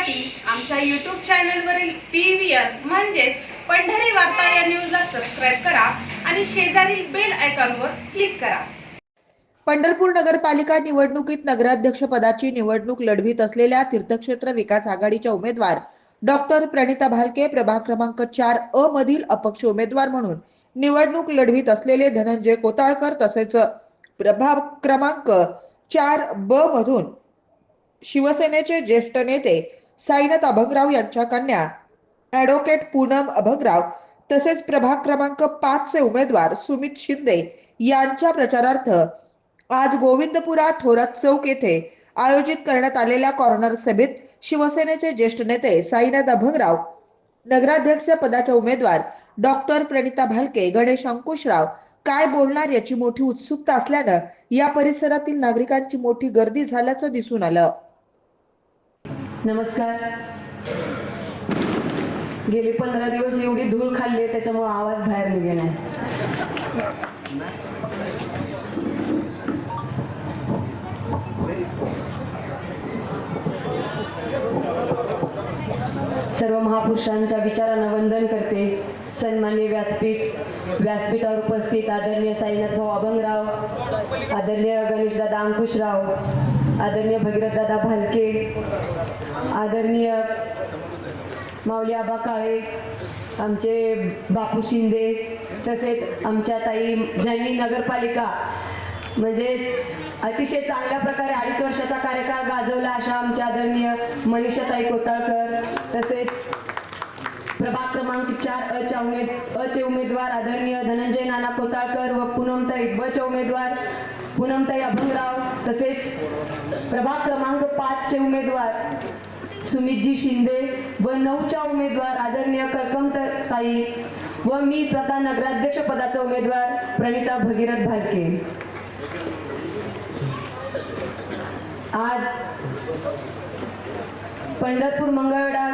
पाहण्यासाठी आमच्या YouTube चॅनलवरील P V म्हणजेच पंढरी वार्ता या न्यूजला सबस्क्राईब करा आणि शेजारील बेल आयकॉनवर क्लिक करा. पंढरपूर नगरपालिका निवडणुकीत नगराध्यक्ष पदाची निवडणूक लढवीत असलेल्या तीर्थक्षेत्र विकास आघाडीच्या उमेदवार डॉक्टर प्रणिता भालके प्रभाग क्रमांक चार अ मधील अपक्ष उमेदवार म्हणून निवडणूक लढवीत असलेले धनंजय कोताळकर तसेच प्रभाग क्रमांक चार ब मधून शिवसेनेचे ज्येष्ठ नेते साईनाथ अभंगराव यांच्या कन्या ॲडव्होकेट पूनम अभंगराव तसेच प्रभाग क्रमांक पाच चे उमेदवार सुमित शिंदे यांच्या प्रचारार्थ आज गोविंदपुरा थोरात चौक येथे आयोजित करण्यात आलेल्या कॉर्नर सभेत शिवसेनेचे ज्येष्ठ नेते साईनाथ अभंगराव नगराध्यक्ष पदाच्या उमेदवार डॉक्टर प्रणिता भालके गणेश अंकुशराव काय बोलणार याची मोठी उत्सुकता असल्यानं या परिसरातील नागरिकांची मोठी गर्दी झाल्याचं दिसून आलं. नमस्कार. गेले पंधरा दिवस एवढी धूळ खाल्ली आहे त्याच्यामुळे आवाज बाहेर निघे नाही सर्व महापुरुषांच्या विचारांना वंदन करते. सन्मान्य व्यासपीठ व्यासपीठावर उपस्थित आदरणीय साईनाथ भाऊ अभंगराव आदरणीय गणेशदादा अंकुशराव आदरणीय भगीरथदादा भालके आदरणीय माऊली आबा काळे आमचे बापू शिंदे तसेच आमच्या ताई ज्यांनी नगरपालिका. म्हणजे अतिशय चांगल्या प्रकारे अडीच वर्षाचा कार्यकाळ गाजवला अशा आमच्या आदरणीय मनीषाताई कोताळकर तसेच प्रभाग क्रमांक चार अच्या उमेद अचे उमेदवार आदरणीय धनंजय नाना कोताळकर व पुनमताई ब उमेदवार पूनमताई अभंगराव तसेच प्रभाग क्रमांक पाच चे उमेदवार सुमितजी शिंदे व नऊच्या उमेदवार आदरणीय ताई व मी स्वतः नगराध्यक्ष पदाचा उमेदवार प्रणिता भगीरथ भालके. आज पंढरपूर मंगळवेढा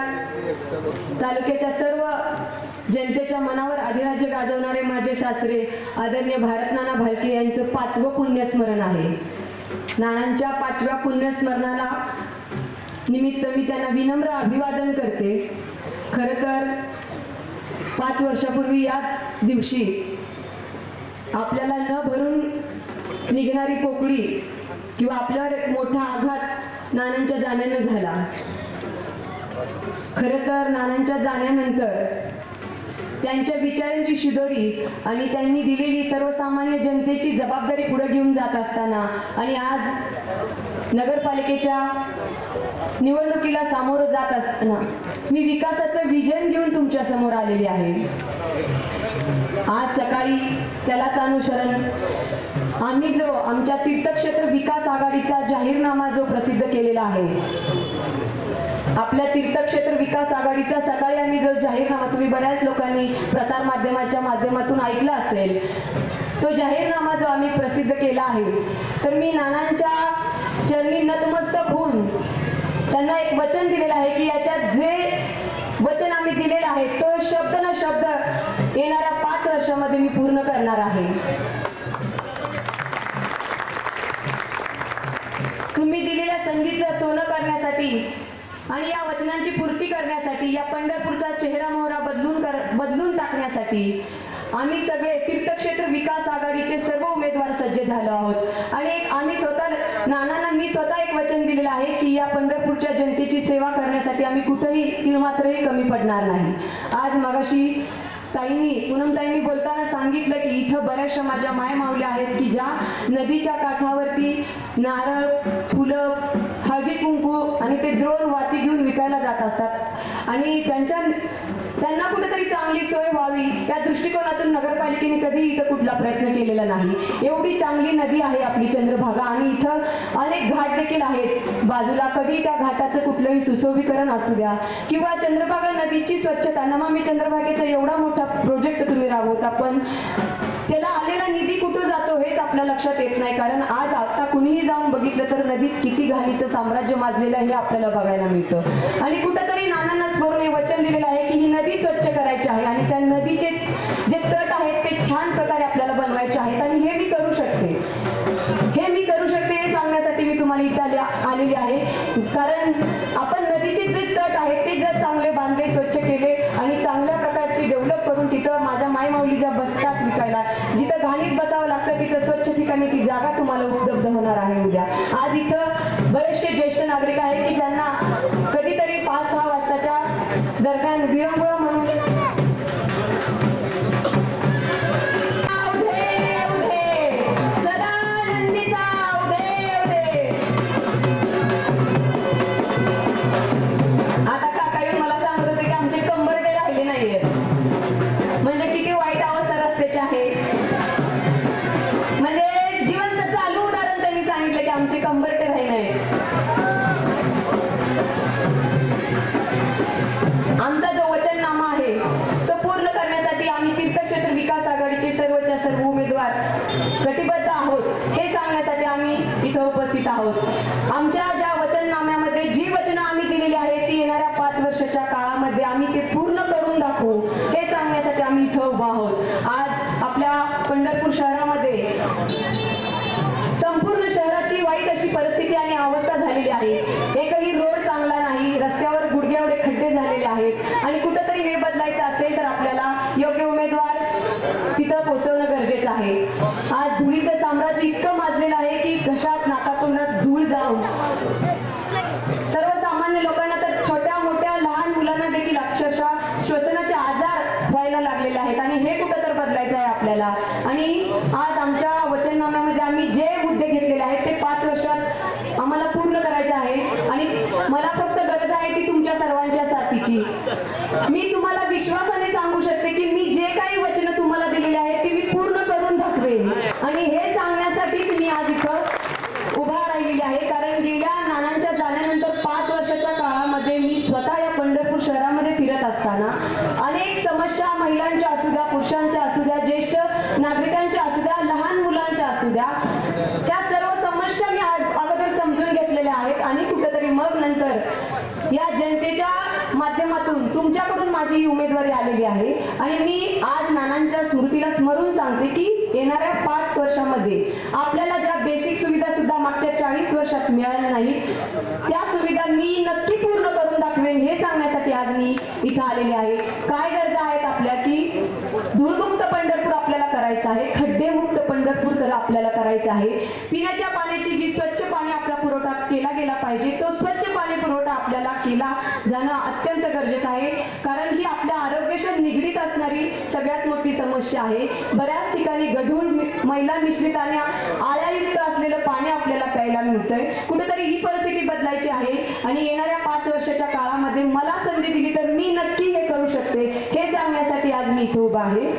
तालुक्याच्या सर्व जनतेच्या मनावर अधिराज्य गाजवणारे माझे सासरे आदरणीय भारत नाना भालके यांचं पाचवं पुण्यस्मरण आहे. नानांच्या पाचव्या पुण्यस्मरणाला निमित्त मी त्यांना विनम्र अभिवादन करते. खरं तर पाच वर्षापूर्वी याच दिवशी आपल्याला न भरून निघणारी पोकळी किंवा आपल्यावर एक मोठा आघात नानांच्या जाण्यानं झाला. खरं तर नानांच्या जाण्यानंतर त्यांच्या विचारांची शिदोरी आणि त्यांनी दिलेली सर्वसामान्य जनतेची जबाबदारी पुढे घेऊन जात असताना आणि आज नगरपालिकेच्या निवडणुकीला सामोरं जात असताना मी विकासाचं विजन घेऊन तुमच्यासमोर आलेली आहे. आज सकाळी त्यालाच अनुसरण आम्ही जो आमच्या तीर्थक्षेत्र विकास आघाडीचा जाहीरनामा जो प्रसिद्ध केलेला आहे आपल्या तीर्थक्षेत्र विकास आघाडीचा सकाळी जाहीरनामा तुम्ही बऱ्याच लोकांनी प्रसार माध्यमाच्या माध्यमातून ऐकला असेल. तो जाहीरनामा जो आम्ही प्रसिद्ध केला आहे तर मी नानांच्या चरणी नतमस्तक होऊन त्यांना एक वचन दिलेलं आहे की याच्यात जे वचन आम्ही दिलेलं आहे तो शब्द न शब्द येणाऱ्या पाच वर्षामध्ये मी पूर्ण करणार आहे. तुम्ही दिलेल्या संगीतचं सोनं करण्यासाठी आणि या वचनांची पूर्ती करण्यासाठी या पंढरपूरचा चेहरा मोहरा बदलून कर बदलून टाकण्यासाठी आम्ही सगळे तीर्थक्षेत्र विकास आघाडीचे सर्व उमेदवार सज्ज झालो आहोत. आणि एक आम्ही स्वतः नानांना मी स्वतः एक वचन दिलेलं आहे की या पंढरपूरच्या जनतेची सेवा करण्यासाठी आम्ही कुठंही तिळमात्रही कमी पडणार नाही. आज मगाशी ताईंनी पूनमताईंनी बोलताना सांगितलं की इथं बऱ्याचशा माझ्या माय माऊल्या आहेत की ज्या नदीच्या काठावरती नारळ फुलं ते द्रोण वाती घेऊन विकायला जात असतात. आणि त्यांच्या त्यांना कुठेतरी चांगली सोय व्हावी. या दृष्टिकोनातून नगरपालिकेने कधी इथं कुठला प्रयत्न केलेला नाही. एवढी चांगली नदी आहे आपली चंद्रभागा आणि इथं अनेक घाट देखील आहेत. बाजूला कधी त्या घाटाचं कुठलंही सुशोभीकरण असू द्या किंवा चंद्रभागा नदीची स्वच्छता. नमामी चंद्रभागेचा एवढा मोठा प्रोजेक्ट तुम्ही राबवता पण त्याला आलेला निधी कुठं जातो हेच आपल्या लक्षात येत नाही. कारण आज आता कुणीही जाऊन बघितलं तर नदीत किती घाणीचं साम्राज्य माजलेलं हे आपल्याला बघायला मिळतं. आणि कुठंतरी नानांना स्मरून हे वचन दिलेलं आहे की ही नदी स्वच्छ करायची आहे आणि त्या नदीचे जे तट आहेत ते छान प्रकारे आपल्याला बनवायचे आहेत आणि हे मी करू शकते. हे मी करू शकते हे सांगण्यासाठी मी तुम्हाला इथं आलेली आहे. कारण आपण नदीचे जे तट आहेत ते जर चांगले बांधले स्वच्छ केले आणि चांगल्या प्रकारचे डेव्हलप करून तिथं माझ्या माय माऊली ज्या बसतात विकायला. जिथं घाणीत बसावं लागतं तिथं स्वच्छ ठिकाणी ती जागा तुम्हाला उपलब्ध होणार आहे उद्या. आज इथं बरेचसे ज्येष्ठ नागरिक आहेत की ज्यांना कधीतरी पाच सहा वाजताच्या दरम्यान विरंगुळा म्हणून कंबरटे राहिले नाहीये आमचा जो वचननामा आहे तो पूर्ण करण्यासाठी आम्ही तीर्थक्षेत्र विकास आघाडीचे सर्वच्या सर्व उमेदवार कटिबद्ध आहोत हे सांगण्यासाठी आम्ही इथं उपस्थित आहोत. आहेत आणि कुठंतरी हे बदलायचं असेल तर आपल्याला योग्य उमेदवार तिथं पोहोचवणं गरजेचं आहे. आज धुळीचं साम्राज्य इतकं माजलेलं आहे की घशात नाकातून धूळ जाऊन. सर्वसामान्य लोकांना तर छोट्या मोठ्या लहान मुलांना देखील अक्षरशः श्वसनाचे आजार व्हायला लागलेले आहेत आणि हे कुठं तर बदलायचं आहे आपल्याला. आणि आज आमच्या वचननाम्यामध्ये आम्ही जे मुद्दे घेतलेले आहेत ते पाच वर्षात आम्हाला पूर्ण करायचं आहे आणि मला फक्त गरज आहे ती तुमच्या सर्वांच्या साथीची मी तुम्हाला विश्वासाने सांगू शकते की मी जे काही वचनं तुम्हाला दिलेले आहेत ती मी पूर्ण करून दाखवेन. आणि हे सांगण्यासाठीच मी आज इथं उभा राहिलेली आहे. कारण गेल्या नानांच्या जाण्यानंतर पाच वर्षाच्या काळामध्ये मी स्वतः या पंढरपूर शहरामध्ये फिरत असताना अनेक समस्या महिलांच्या असू द्या पुरुषांच्या असू द्या ज्येष्ठ नागरिकांच्या असू द्या लहान मुलांच्या असू द्या त्या सर्व समस्या मी अगोदर समजून घेतलेल्या आहेत. आणि कुठेतरी मग नंतर या जनतेच्या माध्यमातून तुमच्याकडून माझी उमेदवारी आलेली आहे. आणि मी आज नानांच्या स्मृतीला स्मरून सांगते की येणाऱ्या पाच वर्षामध्ये आपल्याला ज्या बेसिक सुविधा सुद्धा मागच्या चाळीस वर्षात मिळाल्या नाहीत त्या सुविधा मी नक्की पूर्ण करून दाखवेन हे सांगण्यासाठी आज मी इथं आलेले आहे. काय गरजा आहेत आपल्या की धूळमुक्त पंढरपूर आपल्याला करायचं आहे खड्डेमुक्त पंढरपूर तर आपल्याला करायचं आहे. पिण्याच्या पाण्याची जी स्वच्छ पाणी आपला पुरवठा केला गेला पाहिजे तो स्वच्छ पाणी पुरवठा आपल्याला केला जाणं अत्यंत गरजेचं आहे कारण ही आपल्या निगडीत असणारी सगळ्यात मोठी समस्या आहे. बऱ्याच ठिकाणी गढूळ महिला मिश्रित आणि आळ्यायुक्त असलेलं पाणी आपल्याला प्यायला मिळतंय. कुठेतरी ही परिस्थिती बदलायची आहे आणि येणाऱ्या पाच वर्षाच्या काळामध्ये मला संधी दिली तर मी नक्की हे करू शकते. हे सांगण्यासाठी आज मी इथे उभा आहे.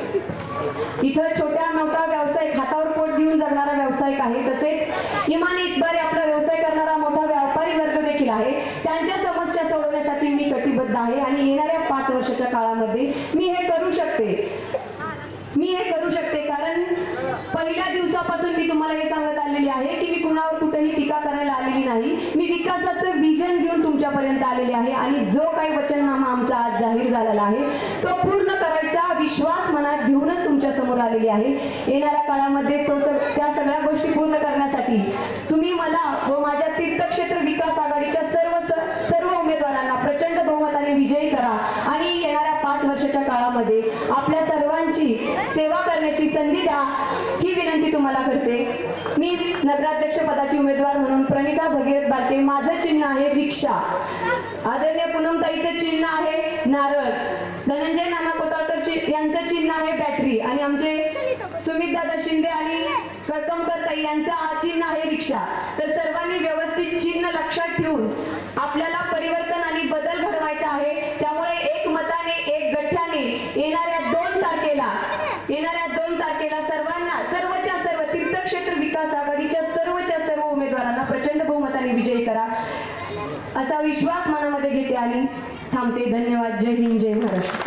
इथं छोट्या मोठा व्यावसायिक हातावर पोट घेऊन जगणारा व्यावसायिक आहे. तसेच इमान इतबारे आपला व्यवसाय करणारा मोठा व्यापारी वर्ग देखील आहे त्यांच्या समस्या सोडवण्यासाठी मी कटिबद्ध आहे आणि येणाऱ्या पाच वर्षाच्या काळामध्ये मी हे करू शकते. मी हे करू शकते कारण पहिल्या दिवसापासून मी तुम्हाला हे सांगत आलेली आहे की मी कुणावर कुठेही टीका करायला आलेली नाही. मी विकासाचं विजन घेऊन तुमच्यापर्यंत आलेले आहे आणि जो काही वचननामा आमचा आज जाहीर झालेला आहे तो पूर्ण करायचा विश्वास मनात घेऊनच तुमच्यासमोर आलेली आहे. येणाऱ्या काळामध्ये तो सग त्या सगळ्या गोष्टी पूर्ण करण्यासाठी तुम्ही मला व माझ्या तीर्थक्षेत्र विकास आघाडीच्या सर्व स- सर्व उमेदवारांना प्रचंड बहुमताने विजयी करा आणि येणाऱ्या पाच वर्षाच्या काळामध्ये आपल्या सर्वांची सेवा करण्याची संधी द्या ही विनंती तुम्हाला करते मी नगराध्यक्ष पदाची उमेदवार म्हणून भगीरथ बालके माझं चिन्ह आहे रिक्षा आदरणीय पूनमताईचं चिन्ह आहे नारळ. धनंजय नाना कोताळकर यांचं चिन्ह आहे बॅटरी. आणि आमचे सुमित दादा शिंदे आणि कळकमकर ताई यांचं हा चिन्ह आहे रिक्षा तर सर्वांनी व्यवस्थित चिन्ह लक्षात ठेवून आपल्याला परिवर्तन आणि बदल घडवायचा आहे. त्यामुळे एक मताने एक गठ्ठ्याने येणाऱ्या दोन तारखेला येणाऱ्या दोन तारखेला सर्वांनी सर्वच्या सर्व तीर्थक्षेत्र विकास आघाडीच्या सर्वच्या सर्व उमेदवारांना प्रचंड बहुमताने विजयी करा. असा विश्वास मनामध्ये घेते आणि थांबते. धन्यवाद. जय हिंद जय महाराष्ट्र.